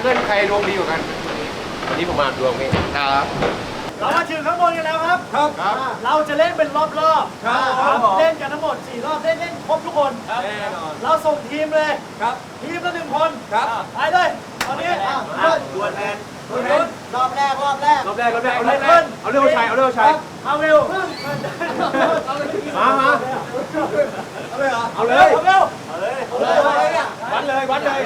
เคิลใครดวงดีกว่ากัน วันนี้ผมมาดวงพี่ครับเรามาถึงข้างบนกันแล้วครับ ครับครับเราจะเล่นเป็นรอบรอบครับผมเล่นกันทั้งหมด 4 รอบเล่นเล่นครบทุกคนแน่นอนเราส่งทีมเลยครับ ทีมละหนึ่งคนครับไปเลยตอนนี้อะดวลแทนดวลแทนรอบแรกรอบแรกรอบแรกรอบแรกเอาเรื่องเอาเรื่องชัยเอาเรื่องชัยมาเร็วมามาเอาเลยเหรอเอาเลยเอาเร็ววัดเลยวัดเลย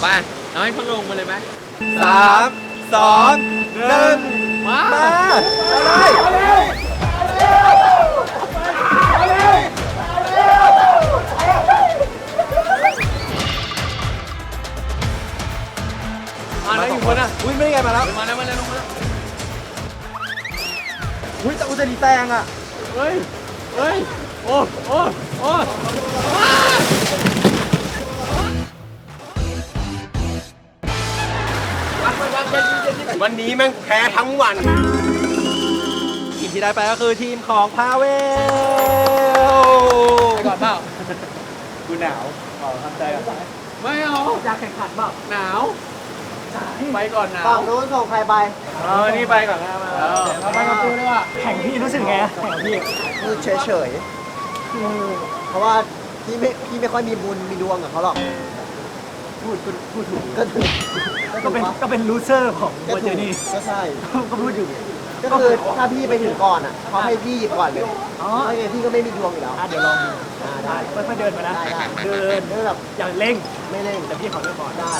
ไปเอาให้เขาลงมาเลยไหมสามสองหนึ่งมามาเอาเลยมาแล้วอยู่คนอะอุ้ยไม่ได้ไงมาแล้วมาแล้วมาแล้วลงมาแล้วอุ้ยแต่อุตรีแตงอะเฮ้ยเฮ้ย โอ้โอ้โอ้วันนี้แม่งแพ้ทั้งวัน ทีมที่ได้ไปก็คือทีมของพาเวลไปก่อนเปล่ากูหนาวเอทำใจก่อนไม่เอาอยากแข่งขันเปล่าหนาวไปก่อนหนาวฝั่งนู้นส่งใครไปเออนี่ไปก่อนนะมาเอาไปกับกูดีกว่าแข่งพี่รู้สึกไงแข่งพี่คือเฉย ๆคือเพราะว่าพี่ไม่พี่ไม่ค่อยมีบุญมีดวงกับเขาหรอกพูดพูดพูดถูกก็ถูกก็เป็นก็เป็นลูเซอร์ของก็วันถูเจกนี่ ก็ใช่ ก็พูดอยู่ ก็คือถ้าพี่ไปถึงก่อนอะเขาให้พี่หยิบก่อนเลยอ๋อเพราะไงพี่ก็ไม่มีดวงอยู่แล้วอะเดี๋ยวลองดูอ่าได้ ค่อยๆเดินมานะได้ได้ เดินเออแบบอย่าเร่งไม่เร่งแต่พี่ขอเริ่มก่อน ได้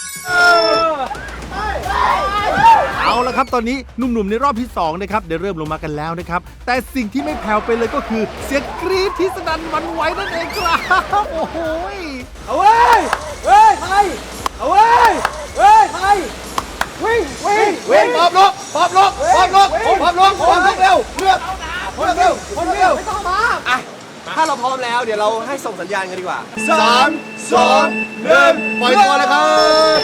เอาละครับตอนนี้หนุ่มๆในรอบที่2นะครับได้เริ่มลงมากันแล้วนะครับ แต่สิ่งที่ไม่แผ่วไปเลยก็คือ เสียงกรี๊ดที่สนั่นหวันไหวนั่นเองครับ โอ้โหยเอาเว้ยเว้ยไทยเอาเว้ยเว้ยไทยวิ่งวิ่งเว้ยปอบลกปอบลกปอบลกปอบลกปอบลกเร็วเลือกคนเร็วคนเร็วไม่ต้องมาอะถ้าเราพร้อมแล้วเดี๋ยวเราให้ส่งสัญญาณกันดีกว่าสามสองหนึ่งปล่อยตัวเลยครับ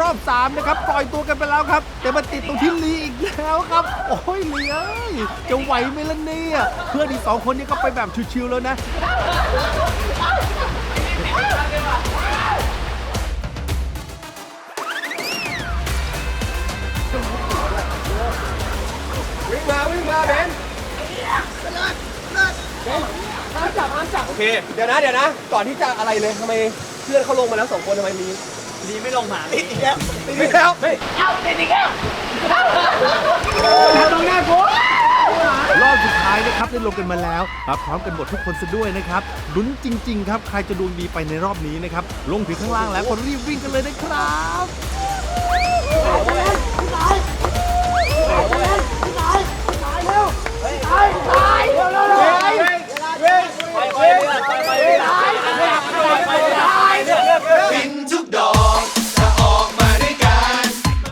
ร อบ3นะครับปล่อยตัวกันไปแล้วครับ แต่มาติดตรงที่ลีอีกแล้วครับ โอ้ยลีเอ้ยจะไหวไหมล่ะเนี่ยเพื่อนอีกสองคนนี้ก็ไปแบบชิวๆแล้วนะวิ่งมาวิ่งมาเบนโอเค เดี๋ยวนะเดี๋ยวนะ ก่อนที่จะอะไรเลยทำไมเพื่อนเขาลงมาแล้วสองคนทำไมมี ดีไม่ลงมาติดอีกแล้วติดอีกแล้วเฮ้ยรอบสุดท้ายนะครับได้ลงกันมาแล้วมาพร้อมกันหมดทุกคนซะด้วยนะครับลุ้นจริง ๆ ครับ ใครจะดวงดีไปในรอบนี้นะครับ ลงถึงข้างล่างแล้วก็รีบวิ่งกันเลยนะครับ